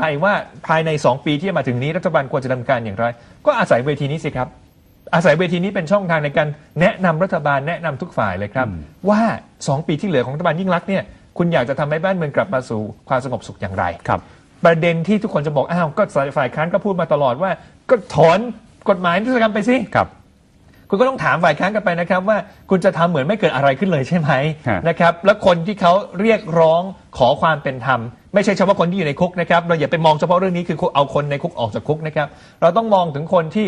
ไปว่าภายใน 2 ปีที่จะมาถึงนี้รัฐบาลควรจะดำเนินการอย่างไร ก็อาศัยเวทีนี้สิครับ อาศัยเวทีนี้เป็นช่องทางในการแนะนำรัฐบาลแนะนำทุกฝ่ายเลยครับ ว่า 2 ปีที่เหลือของรัฐบาลยิ่งรักษณ์เนี่ยคุณอยากจะทำให้บ้านเมืองกลับมาสู่ความสงบสุขอย่างไรครับ ประเด็นที่ทุกคนจะบอกอ้าวก็ฝ่ายค้านก็พูดมาตลอดว่า ก็ถอนกฎหมายนิรโทษกรรมไปสิครับ คุณก็ต้องถามฝ่ายค้านกันไปนะครับว่าคุณจะทำเหมือนไม่เกิดอะไรขึ้นเลยใช่ไหมฮะนะครับแล้วคนที่เขาเรียกร้องขอความเป็นธรรมไม่ใช่เฉพาะคนที่อยู่ในคุกนะครับเราอย่าไปมองเฉพาะเรื่องนี้คือเอาคนในคุกออกจากคุกนะครับเราต้องมองถึงคนที่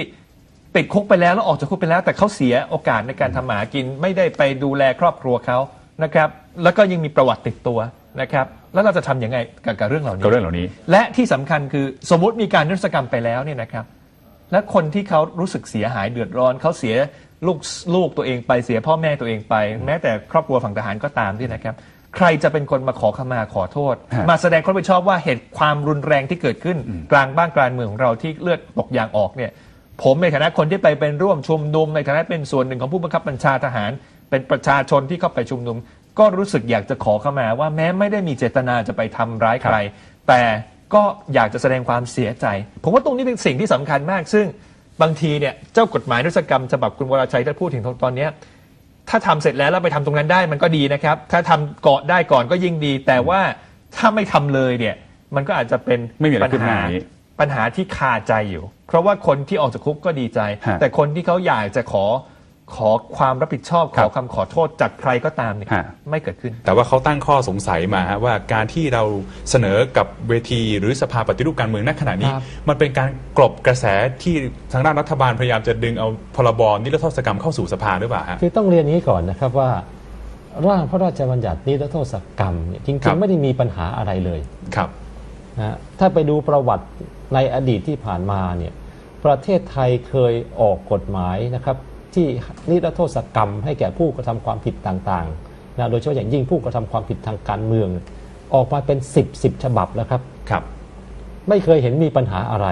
ติดคุกไปแล้วแล้วออกจากคุกไปแล้ว แต่เขาเสียโอกาสในการทำหมากิน ไม่ได้ไปดูแลครอบครัวเขานะครับแล้วก็ยังมีประวัติติดตัวนะครับแล้วเราจะทำยังไงกับกับเรื่องเหล่านี้ก็เรื่องเหล่านี้ และที่สำคัญคือสมมุติมีการนิรศกรรมไปแล้วเนี่ยนะครับ และคนที่เขารู้สึกเสียหายเดือดร้อนเขาเสียลูกลูกตัวเองไปเสียพ่อแม่ตัวเองไป แม้แต่ครอบครัวฝั่งทหารก็ตามที่นะครับ ใครจะเป็นคนมาขอขมาขอโทษฮะมาแสดงความรับผิดชอบว่าเหตุความรุนแรงที่เกิดขึ้น กลางบ้านกลางเมืองของเราที่เลือดตกยางออกเนี่ย ผมในฐานะคนที่ไปเป็นร่วมชุมนุมในฐานะเป็นส่วนหนึ่งของผู้บังคับบัญชาทหาร เป็นประชาชนที่เข้าไปชุมนุม ก็รู้สึกอยากจะขอเข้ามาว่าแม้ไม่ได้มีเจตนาจะไปทำร้ายใคร แต่ ก็อยากจะแสดงความเสียใจ ผมว่าตรงนี้เป็นสิ่งที่สำคัญมาก ซึ่งบางทีเนี่ยเจ้ากฎหมายนิรโทษกรรมฉบับคุณวรชัยถ้าพูดถึงตอนเนี้ยถ้าทำเสร็จแล้วแล้วไปทำตรงนั้นได้มันก็ดีนะครับ ถ้าทำเกาะได้ก่อนก็ยิ่งดี แต่ว่าถ้าไม่ทำเลยเนี่ยมันก็อาจจะเป็นไม่มีอะไรปัญคืบหหาน้าอย่างนี้ปัญหาที่คาใจอยู่ เพราะว่าคนที่ออกจากคุกก็ดีใจฮะแต่คนที่เขาอยากจะขอ ขอความรับผิดชอบขครัอบคำขอโทษจากใครก็ตามเนี่ยฮะ ไม่เกิดขึ้น แต่ว่าเขาตั้งข้อสงสัยมาฮะว่าการที่เราเสนอกับเวทีหรือสภาปฏิรูปการเมืองณขณะนี้ ครับ มันเป็นการกลบกระแสที่ทางด้านรัฐบาลพยายามจะดึงเอาพรบนิรโทษกรรมเข้าสู่สภาหรือเปล่าฮะ คือต้องเรียนอย่างนี้ก่อนนะครับว่า ร่างพระราชบัญญัตินิรโทษกรรมเนี่ยจครัริงบๆไม่ได้มีปัญหาอะไรเลยครับ นะฮะถ้าไปดูประวัติในอดีตที่ผ่านมาเนี่ยประเทศไทยเคยออกกฎหมายนะครับ ที่นิรโทษกรรม ให้แก่ผู้กระทำความผิดต่างๆนะโดยเฉพาะอย่างยิ่งผู้กระทำความผิดทางการเมือง ออกมาเป็น 10 10 ฉบับแล้วครับครับ ไม่เคยเห็นมีปัญหาอะไร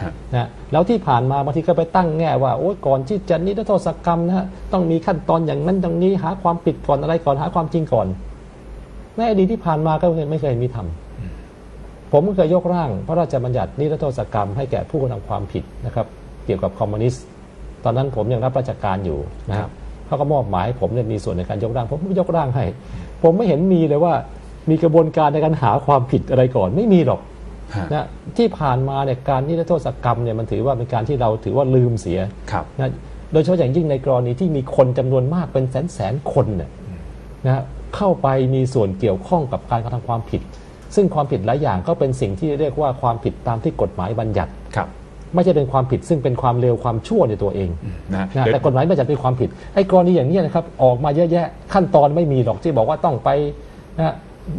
ฮะนะแล้วที่ผ่านมาบางทีก็ไปตั้งแง่ว่าโอ้ยก่อนที่จะนิรโทษกรรมนะฮะต้องมีขั้นตอนอย่างนั้นอย่างนี้หาความผิดก่อนอะไรก่อนหาความจริงก่อนในอดีตที่ผ่านมาก็ไม่เคยมีทำผมก็เคยยกร่างพระราชบัญญัตินิรโทษกรรมให้แก่ผู้กระทำความผิดนะครับ เกี่ยวกับคอมมิวนิสต์ ตอนนั้นผมยังรับราชการอยู่นะครับเขาก็มอบหมายให้ผมเนี่ยมีส่วนในการยกร่างผมก็ยกร่างให้ ผมไม่เห็นมีเลยว่ามีกระบวนการในการหาความผิดอะไรก่อนไม่มีหรอกฮะนะที่ผ่านมาเนี่ยการนิรโทษกรรมเนี่ยมันถือว่าเป็นการที่เราถือว่าลืมเสียครับนะโดยเฉพาะอย่างยิ่งในกรณีที่มีคนจำนวนมากเป็นแสนแสนๆคนเนี่ยนะเข้าไปมีส่วนเกี่ยวข้องกับการกระทำความผิด ซึ่งความผิดหลายอย่างก็เป็นสิ่งที่เรียกว่าความผิดตามที่กฎหมายบัญญัติครับ ไม่ใช่เป็นความผิดซึ่งเป็นความเลวความชั่วในตัวเองนะนะเดี๋ยวแต่กฎหมายบัญญัติเป็นความผิดไอ้กรณีอย่างนี้ยนะครับออกมาเยอะแยะขั้นตอนไม่มีหรอกที่บอกว่าต้องไปนะ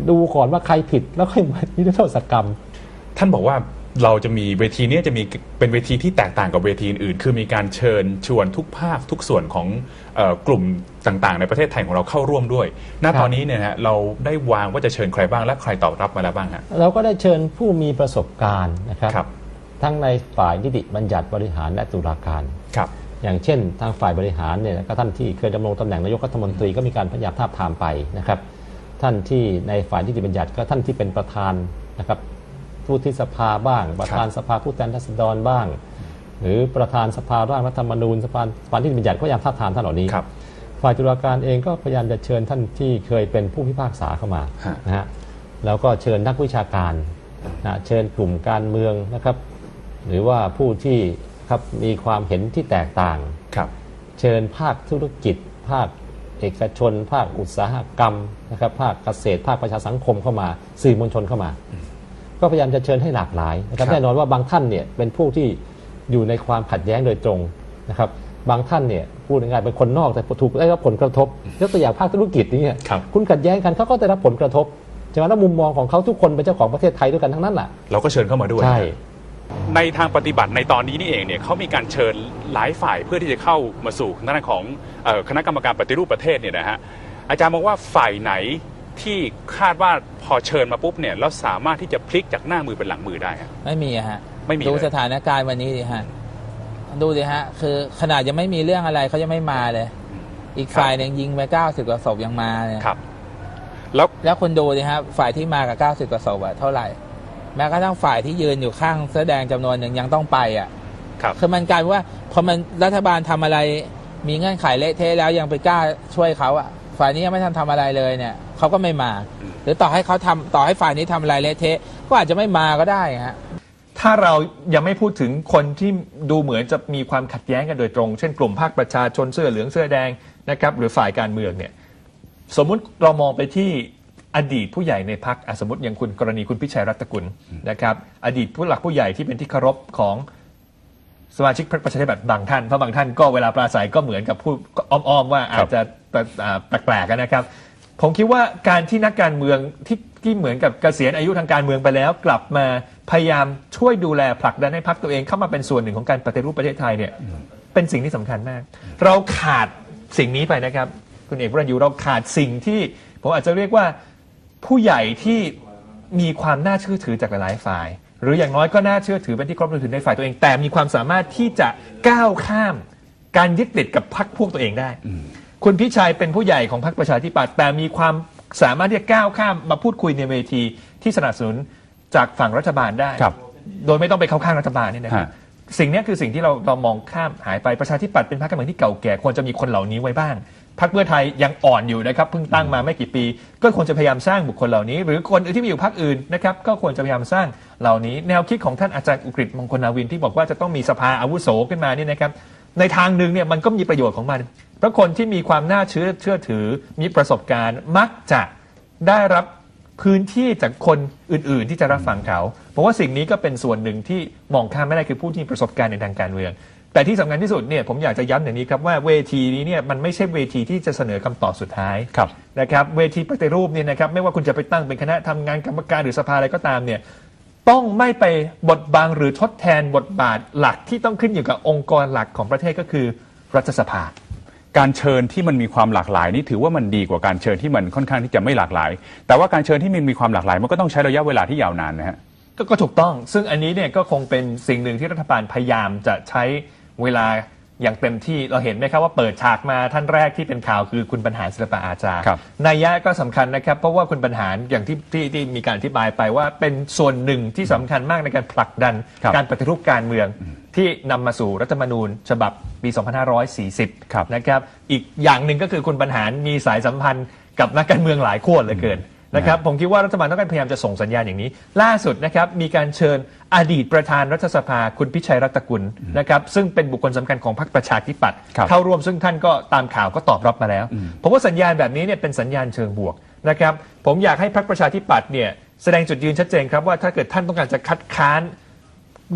ดูก่อนว่าใครผิดแล้วค่อยมานิรโทษกรรม ท่านบอกว่าเราจะมีเวทีเนี้จะมีเป็นเวทีที่แตกต่างกับเวทีอื่นๆคือมีการเชิญชวนทุกภาคทุกส่วนของเออกลุ่มต่างๆ ในประเทศไทยของเราเข้าร่วมด้วยณครับตอนนี้เนี่ยนะฮะเราได้วางว่าจะเชิญใครบ้างและใครตอบรับมาแล้วบ้างฮะ เราก็ได้เชิญผู้มีประสบการณ์นะครับครับ ทั้งในฝ่ายนิติบัญญัติบริหารและตุลาการครับอย่างเช่น ทางฝ่ายบริหารเนี่ยก็ท่านที่เคยดำรงตำแหน่งนายกรัฐมนตรีก็มีการพยายามทาบทามไปนะครับ ท่านที่ในฝ่ายนิติบัญญัติก็ท่านที่เป็นประธานนะครับผู้ที่สภาบ้าง ประธานสภาผู้แทนราษฎรบ้าง หรือประธานสภาร่างรัฐธรรมนูญสภาฝ่ายนิติบัญญัติก็พยายามทาบทามท่านเหล่านี้ครับฝ่ายตุลาการเองก็พยายามจะเชิญท่านที่เคยเป็นผู้พิพากษาเข้ามาฮะนะฮะแล้วก็เชิญนักวิชาการนะเชิญกลุ่มการเมืองนะครับ หรือว่าผู้ที่ครับมีความเห็นที่แตกต่าง ครับ เชิญภาคธุรกิจ ภาคเอกชน ภาคอุตสาหกรรมนะครับภาคเกษตร ภาคประชาสังคมเข้ามา สื่อมวลชนเข้ามา ก็พยายามจะเชิญให้หลากหลายนะครับครับ แน่นอนว่าบางท่านเนี่ยเป็นผู้ที่อยู่ในความขัดแย้งโดยตรงนะครับบางท่านเนี่ยพูดง่ายๆเป็นคนนอกแต่ถูกได้รับผลกระทบยกตัวอย่างภาคธุรกิจนี่เนี่ย ครับ คุณขัดแย้งกันเขาก็ได้รับผลกระทบใช่ไหมแล้วมุมมองของเขาทุกคนเป็นเจ้าของประเทศไทยด้วยกันทั้งนั้นแหละ เราก็เชิญเข้ามาด้วย ใช่ ในทางปฏิบัติในตอนนี้นี่เองเนี่ยเขามีการเชิญหลายฝ่ายเพื่อที่จะเข้ามาสู่ทางด้านของเอ่อคณะกรรมการปฏิรูปประเทศเนี่ยนะฮะอาจารย์มองว่าฝ่ายไหนที่คาดว่าพอเชิญมาปุ๊บเนี่ยแล้วสามารถที่จะพลิกจากหน้ามือเป็นหลังมือได้ฮะไม่มีอะฮะไม่มีดูเลยสถานการณ์วันนี้ดิฮะดูดิฮะคือขนาดยังไม่มีเรื่องอะไรเขายังไม่มาเลย อีกฝ่ายหนึ่งยิงไปเก้าสิบกว่าศพยังมาเนี่ยครับ แล้วแล้วคนดูดิฮะฝ่ายที่มากับเก้าสิบกว่าศพอะเท่าไหร่ แม้กระทั่งฝ่ายที่ยืนอยู่ข้างเสื้อแดงจำนวนหนึ่งยังต้องไปอะครับคือมันกลายเป็นว่าพอมันรัฐบาลทำอะไร มีเงื่อนไขเละเทะแล้วยังไปกล้าช่วยเขาอะ ฝ่ายนี้ยังไม่ทันทำอะไรเลยเนี่ยเขาก็ไม่มาอืมหรือต่อให้เขาทำต่อให้ฝ่ายนี้ทำอะไรเละเทะก็อาจจะไม่มาก็ได้ฮะถ้าเรายังไม่พูดถึงคนที่ดูเหมือนจะมีความขัดแย้งกันโดยตรง เช่นกลุ่มภาคประชาชนเสื้อเหลืองเสื้อแดงนะครับหรือฝ่ายการเมืองเนี่ยสมมุติเรามองไปที่ อดีตผู้ใหญ่ในพักสมมติอย่างคุณกรณีคุณพิชัยรัตนกุลนะครับ อดีตผู้หลักผู้ใหญ่ที่เป็นที่เคารพของสมาชิกพรรคประชาธิปัตย์บางท่านเพราะบางท่านก็เวลาปราศัยก็เหมือนกับพูดอ้อมๆว่าอาจจะอ่าแปลกๆกันนะครับ ผมคิดว่าการที่นักการเมืองที่ที่เหมือนกับเกษียณอายุทางการเมืองไปแล้ว กลับมาพยายามช่วยดูแลผลักดันให้พรรคตัวเองเข้ามาเป็นส่วนหนึ่งของการปฏิรูปประเทศไทยเนี่ยเป็นสิ่งที่สำคัญมาก เราขาดสิ่งนี้ไปนะครับ คุณเอกวรัญยูเราขาดสิ่งที่ผมอาจจะเรียกว่า ผู้ใหญ่ที่มีความน่าเชื่อถือจากหลายๆฝ่าย หรืออย่างน้อยก็น่าเชื่อถือเป็นที่ครอบถือในฝ่ายตัวเอง แต่มีความสามารถที่จะก้าวข้าม การยึดติดกับพรรคพวกตัวเองได้ คุณพิชัยเป็นผู้ใหญ่ของพรรคประชาธิปัตย์แต่มีความสามารถที่จะก้าวข้ามมาพูดคุยในเวทีที่สนับสนุนจากฝั่งรัฐบาลได้ ครับ โดยไม่ต้องไปเข้าข้างรัฐบาลนี่นะครับ ฮะ สิ่งนี้คือสิ่งที่เราเรามองข้ามหายไปประชาธิปัตย์เป็นพรรคการเมืองที่เก่าแก่ควรจะมีคนเหล่านี้ไว้บ้าง พรรคเพื่อไทยยังอ่อนอยู่นะครับเพิ่งตั้งมาไม่กี่ปี ก็ควรจะพยายามสร้างบุคคลเหล่านี้ หรือคนอื่นที่มีอยู่พรรคอื่นนะครับก็ควรจะพยายามสร้างเหล่านี้ แนวคิดของท่านอาจารย์อุกฤษมงคลนาวินที่บอกว่าจะต้องมีสภาอาวุโสขึ้นมานี่นะครับในทางหนึ่งเนี่ยมันก็มีประโยชน์ของมัน เพราะคนที่มีความน่าเชื่อเชื่อถือมีประสบการณ์มักจะได้รับพื้นที่จากคนอื่น ๆ ที่จะรับฟังเขาผมว่าสิ่งนี้ก็เป็นส่วนหนึ่งที่มองข้ามไม่ได้คือผู้ที่มีประสบการณ์ในทางการเมือง แต่ที่สำคัญที่สุดเนี่ยผมอยากจะย้ำอย่างนี้ครับว่าเวทีนี้เนี่ยมันไม่ใช่เวทีที่จะเสนอคำตอบสุดท้ายครับ นะครับเวทีปฏิรูปเนี่ยนะครับไม่ว่าคุณจะไปตั้งเป็นคณะทำงานกรรมการหรือสภาอะไรก็ตามเนี่ยต้องไม่ไปบทบังหรือทดแทนบทบาทหลักที่ต้องขึ้นอยู่กับองค์กรหลักของประเทศก็คือรัฐสภา การเชิญที่มันมีความหลากหลายนี่ถือว่ามันดีกว่าการเชิญที่มันค่อนข้างที่จะไม่หลากหลาย แต่ว่าการเชิญที่มันมีความหลากหลาย มันก็ต้องใช้ระยะเวลาที่ยาวนานนะฮะก็ก็ถูกต้อง ซึ่งอันนี้เนี่ยก็คงเป็นสิ่งหนึ่งที่รัฐบาลพยายามจะใช้ เวลาอย่างเต็มที่เราเห็นไหมครับว่าเปิดฉากมาท่านแรกที่เป็นข่าวคือคุณบรรหารศิลปะอาจารย์ครับนัยยะก็สำคัญนะครับ เพราะว่าคุณบรรหารอย่างที่ที่ที่มีการอธิบายไปว่าเป็นส่วนหนึ่งที่สำคัญมากในการผลักดันครับการปฏิรูปการเมืองที่นำมาสู่รัฐธรรมนูญ ฉบับปีครับ2540 นะครับ อีกอย่างหนึ่งก็คือคุณบรรหารมีสายสัมพันธ์กับนักการเมืองหลายขั้วเหลือเกิน นะครับผมคิดว่ารัฐบาลต้องการพยายามจะส่งสัญญาณอย่างนี้ ล่าสุดนะครับมีการเชิญอดีตประธานรัฐสภาคุณพิชัยรัตนกุลนะครับซึ่งเป็นบุคคลสำคัญของพรรคประชาธิปัตย์ครับเข้าร่วมซึ่งท่านก็ตามข่าวก็ตอบรับมาแล้วผมว่าสัญญาณแบบนี้เนี่ยเป็นสัญญาณเชิงบวกนะครับผมอยากให้พรรคประชาธิปัตย์เนี่ยแสดงจุดยืนชัดเจนครับว่าถ้าเกิดท่านต้องการจะคัดค้าน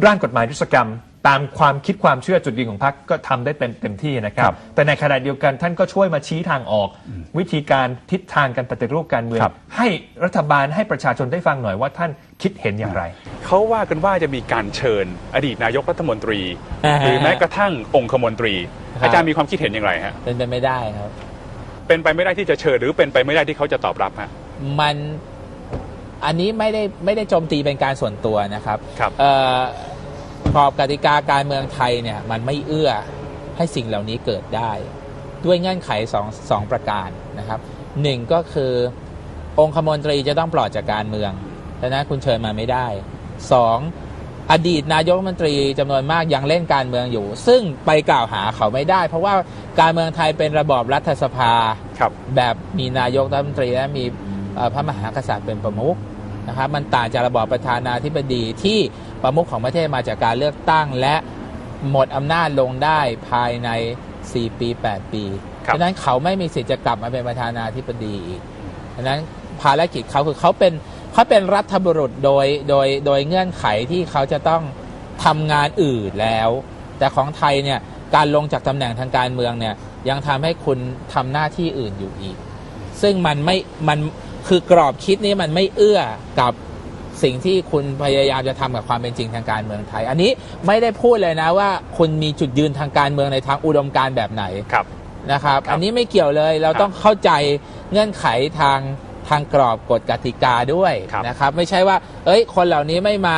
ร่างกฎหมายทุศกรรม ตามความคิดความเชื่อจุดยืนของพรรคก็ทำได้เต็มเต็มที่นะครับ ครับแต่ในขณะเดียวกันท่านก็ช่วยมาชี้ทางออก วิธีการทิศทางการปฏิรูปการเมืองครับ ให้รัฐบาลให้ประชาชนได้ฟังหน่อยว่าท่านคิดเห็นอย่างไร เขาว่ากันว่าจะมีการเชิญอดีตนายกรัฐมนตรี อ่าฮะหรือแม้กระทั่งองคมนตรี ครับ อาจารย์มีความคิดเห็นอย่างไรฮะเป็นไปไม่ได้ครับ เป็นไปไม่ได้ที่จะเชิญหรือเป็นไปไม่ได้ที่เขาจะตอบรับฮะ มันอันนี้ไม่ได้ไม่ได้โจมตีเป็นการส่วนตัวนะครับครับ เอ่อ กรอบกติกาการเมืองไทยเนี่ยมันไม่เอื้อให้สิ่งเหล่านี้เกิดได้ ด้วยเงื่อนไขสองสองประการนะครับหนึ่งก็คือองคมนตรีจะต้องปลอดจากการเมืองดังนั้นคุณเชิญมาไม่ได้สองอดีตนายกรัฐมนตรีจำนวนมากยังเล่นการเมืองอยู่ ซึ่งไปกล่าวหาเขาไม่ได้ เพราะว่าการเมืองไทยเป็นระบอบรัฐสภาครับแบบมีนายกรัฐมนตรีและมีเอ่อพระมหากษัตริย์เป็นประมุขนะครับมันต่างจากระบอบประธานาธิบดีที่ ประมุขของประเทศมาจากการเลือกตั้งและหมดอำนาจลงได้ภายใน 4 ปี 8 ปีครับฉะนั้นเขาไม่มีสิทธิ์จะกลับมาเป็นประธานาธิบดีอีกฉะนั้นภารกิจเขาคือเขาเป็นเขาเป็นรัฐบุรุษโดยโดยโดยเงื่อนไขที่เขาจะต้องทำงานอื่นแล้ว แต่ของไทยเนี่ยการลงจากตำแหน่งทางการเมืองเนี่ยยังทำให้คุณทำหน้าที่อื่นอยู่อีก ซึ่งมันไม่มันคือกรอบคิดนี้มันไม่เอื้อกับ สิ่งที่คุณพยายามจะทำกับความเป็นจริงทางการเมืองไทย อันนี้ไม่ได้พูดเลยนะว่าคุณมีจุดยืนทางการเมืองในทางอุดมการณ์แบบไหนครับนะครับครับ อันนี้ไม่เกี่ยวเลยเราครับต้องเข้าใจเงื่อนไขทางทางกรอบกฎกติกาด้วยครับนะครับ ไม่ใช่ว่า เอ้ย คนเหล่านี้ไม่มา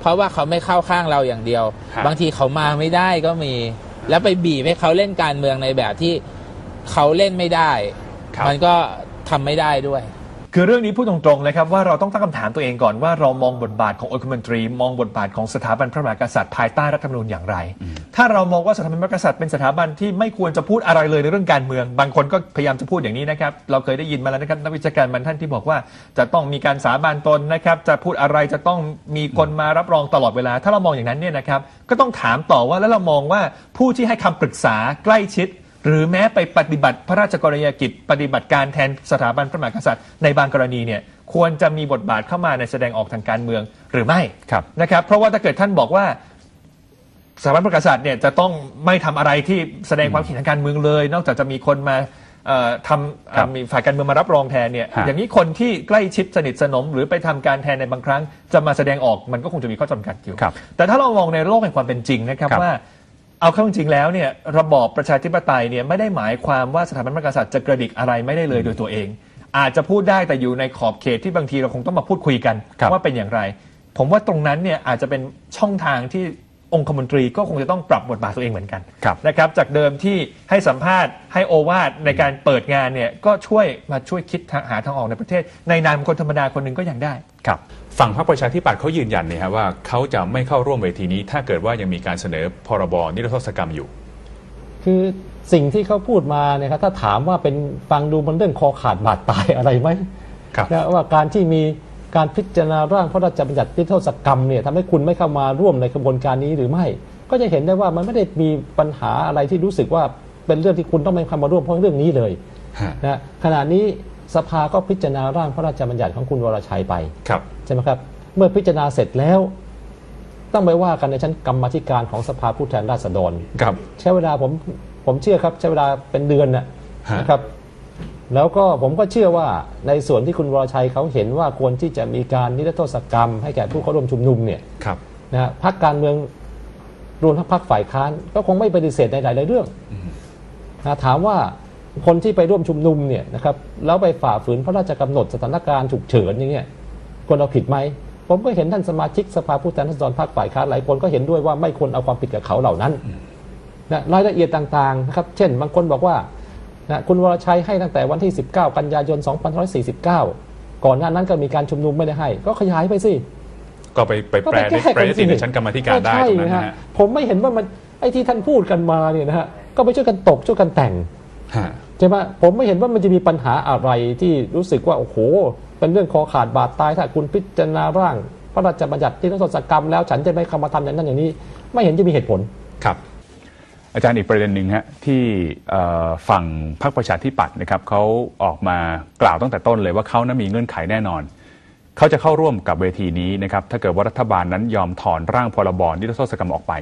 เพราะว่าเขาไม่เข้าข้างเราอย่างเดียวครับบางทีเขามาไม่ได้ก็มี แล้วไปบีบให้เขาเล่นการเมืองในแบบที่เขาเล่นไม่ได้ครับมันก็ทำไม่ได้ด้วย คือเรื่องนี้พูดตรงๆนะครับว่าเราต้องตั้งคำถามตัวเองก่อนว่าเรามองบทบาทขององคมนตรี มองบทบาทของสถาบันพระมหากษัตริย์ภายใต้รัฐธรรมนูญอย่างไร ถ้าเรามองว่าสถาบันพระมหากษัตริย์เป็นสถาบันที่ไม่ควรจะพูดอะไรเลยในเรื่องการเมือง บางคนก็พยายามจะพูดอย่างนี้นะครับเราเคยได้ยินมาแล้วนะครับนักวิชาการบางท่านที่บอกว่า จะต้องมีการสาบานตนนะครับจะพูดอะไรจะต้องมีคนมารับรองตลอดเวลา ถ้าเรามองอย่างนั้นเนี่ยนะครับก็ต้องถามต่อว่าแล้วเรามองว่าผู้ที่ให้คำปรึกษาใกล้ชิด หรือแม้ไปปฏิบัติพระราชกรณียกิจ ปฏิบัติการแทนสถาบันพระมหากษัตริย์ในบางกรณีเนี่ยควรจะมีบทบาทเข้ามาในแสดงออกทางการเมืองหรือไม่ครับนะครับ เพราะว่าถ้าเกิดท่านบอกว่าสถาบันพระมหากษัตริย์เนี่ยจะต้องไม่ทำอะไรที่แสดงความคิดทางการเมืองเลย นอกจากจะมีคนมาเอ่อทำครับเอ่อมีฝ่ายการเมืองมารับรองแทนเนี่ยฮะอย่างนี้คนที่ใกล้ชิดสนิทสนม หรือไปทำการแทนในบางครั้ง จะมาแสดงออกมันก็คงจะมีข้อจำกัดอยู่ครับแต่ถ้าเรามองในโลกแห่งความเป็นจริงนะครับครับว่า เอาเข้าจริงๆแล้วเนี่ยระบอบประชาธิปไตยเนี่ยไม่ได้หมายความว่าสถาบันพระมหากษัตริย์จะกระดิกอะไรไม่ได้เลยโดยตัวเอง อาจจะพูดได้แต่อยู่ในขอบเขตที่บางทีเราคงต้องมาพูดคุยกันครับ ว่าเป็นอย่างไร ผมว่าตรงนั้นเนี่ยอาจจะเป็นช่องทางที่องคมนตรีก็คงจะต้องปรับบทบาทตัวเองเหมือนกัน ครับ นะครับจากเดิมที่ให้สัมภาษณ์ให้โอวาทในการเปิดงานเนี่ยก็ช่วยมาช่วยคิดหาทางออกในประเทศ ในนามคนธรรมดาคนหนึ่งก็ยังได้ ครับ ฝั่งพรรคประชาธิปัตย์เขายืนยันเนี่ยฮะว่าเขาจะไม่เข้าร่วมเวทีนี้ ถ้าเกิดว่ายังมีการเสนอพรบนิรโทษกรรมอยู่ คือสิ่งที่เขาพูดมาเนี่ยครับถ้าถามว่าเป็นฟังดูมันเรื่องคอขาดบาดตายอะไรไหมครับนะว่าการที่มีการพิจารณาร่างพระราชบัญญัตินิรโทษกรรมเนี่ยทำให้คุณไม่เข้ามาร่วมในกระบวนการนี้หรือไม่ ก็จะเห็นได้ว่ามันไม่ได้มีปัญหาอะไรที่รู้สึกว่าเป็นเรื่องที่คุณต้องไม่เข้ามาร่วมเพราะเรื่องนี้เลยฮะนะขณะนี้ สภาก็พิจารณาร่างพระราชบัญญัติของคุณวรชัยไปครับใช่ไหมครับ เมื่อพิจารณาเสร็จแล้ว ต้องไปว่ากันในชั้นกรรมาธิการของสภาผู้แทนราษฎรครับ ใช้เวลาผมผมเชื่อครับ ใช้เวลาเป็นเดือนนะฮะ นะครับ แล้วก็ผมก็เชื่อว่าในส่วนที่คุณวรชัยเขาเห็นว่าควรที่จะมีการนิรโทษกรรม ให้แก่ผู้เข้าร่วมชุมนุมเนี่ย ครับ นะฮะพรรคการเมืองรวมทั้งพรรคฝ่ายค้านก็คงไม่ปฏิเสธในหลายๆเรื่องนะถามว่า คนที่ไปร่วมชุมนุมเนี่ยนะครับแล้วไปฝ่าฝืนพระราชกำหนดสถานการณ์ฉุกเฉินอย่างเงี้ยคนเราผิดไหมผมก็เห็นท่านสมาชิกสภาผู้แทนราษฎรพรรคฝ่ายค้านหลายคนก็เห็นด้วยว่าไม่ควรเอาความผิดกับเขาเหล่านั้นนะรายละเอียดต่างๆนะครับเช่น บางคนบอกว่านะคุณวรชัยให้ตั้งแต่วันที่ 19 กันยายน 2549 ก่อนหน้านั้นก็มีการชุมนุมไม่ได้ให้ ก็ขยายไปสิ ก็ไปไปก็แปลไปในแก้แปลกันยติในชั้นกรรมาธิการได้ใช่ตรงนั้นนะฮะฮะผมไม่เห็นว่ามันไอ้ที่ท่านพูดกันมาเนี่ยนะฮะก็ไปช่วยกันตกช่วยกันแต่งฮะ ใช่ไหมผมไม่เห็นว่ามันจะมีปัญหาอะไรที่รู้สึกว่าโอ้โห เป็นเรื่องคอขาดบาดตายถ้าคุณพิจารณาร่าง พระราชบัญญัติที่รัฐศกรรมแล้วฉันจะไม่เข้ามาทำอย่างนั้นอย่างนี้ ไม่เห็นจะมีเหตุผลครับ อาจารย์อีกประเด็นหนึ่งฮะที่ฝั่งพรรคประชาธิปัตย์นะครับเขาออกมากล่าวตั้งแต่ต้นเลยว่าเขานั้นมีเงื่อนไขแน่นอนเขาจะเข้าร่วมกับเวทีนี้นะครับถ้าเกิดว่ารัฐบาลนั้นยอมถอนร่างพรบนิรโทษกรรมออกไป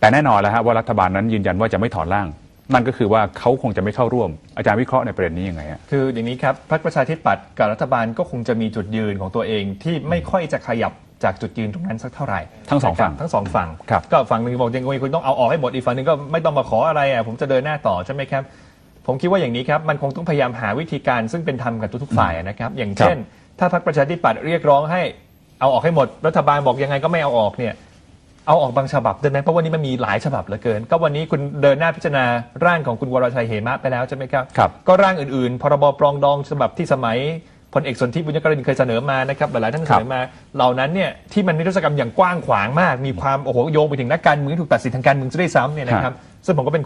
แต่แน่นอนแล้วฮะว่ารัฐบาลนั้นยืนยันว่าจะไม่ถอนร่าง นั่นก็คือว่าเขาคงจะไม่เข้าร่วม อาจารย์วิเคราะห์ในประเด็นนี้ยังไงฮะ คืออย่างนี้ครับพรรคประชาธิปัตย์กับรัฐบาลก็คงจะมีจุดยืนของตัวเองที่ไม่ค่อยจะขยับจากจุดยืนตรงนั้นสักเท่าไหร่ทั้งสองฝั่งนะครับทั้งสองฝั่งครับก็ฝั่งหนึ่งบอกยังไงคุณต้องเอาออกให้หมดอีกฝั่งหนึ่งก็ไม่ต้องมาขออะไรอะผมจะเดินหน้าต่อใช่ไหมครับ ผมคิดว่าอย่างนี้ครับมันคงต้องพยายามหาวิธีการซึ่งเป็นธรรมกับทุกๆฝ่ายนะครับ อย่างเช่น ถ้าพรรคประชาธิปัตย์เรียกร้องให้เอาออกให้หมดรัฐบาลบอกยังไงก็ไม่เอาออกเนี่ย เอาออกบางฉบับได้ไหมเพราะวันนี้มันมีหลายฉบับเหลือเกิน ก็วันนี้คุณเดินหน้าพิจารณาร่างของคุณวรชัยเหมะไปแล้วใช่ไหมครับครับ ก็ร่างอื่นๆ พรบปรองดองฉบับที่สมัยพลเอกสนธิบุญยกรินเคยเสนอมานะครับหลายๆท่านเสนอมา เหล่านั้นเนี่ยที่มันนิรโทษกรรมอย่างกว้างขวางมาก มีความโอ้โหโยงไปถึงนักการเมืองที่ถูกตัดสินทางการเมืองซะด้วยซ้ำเนี่ยนะครับซึ่งผมก็เป็น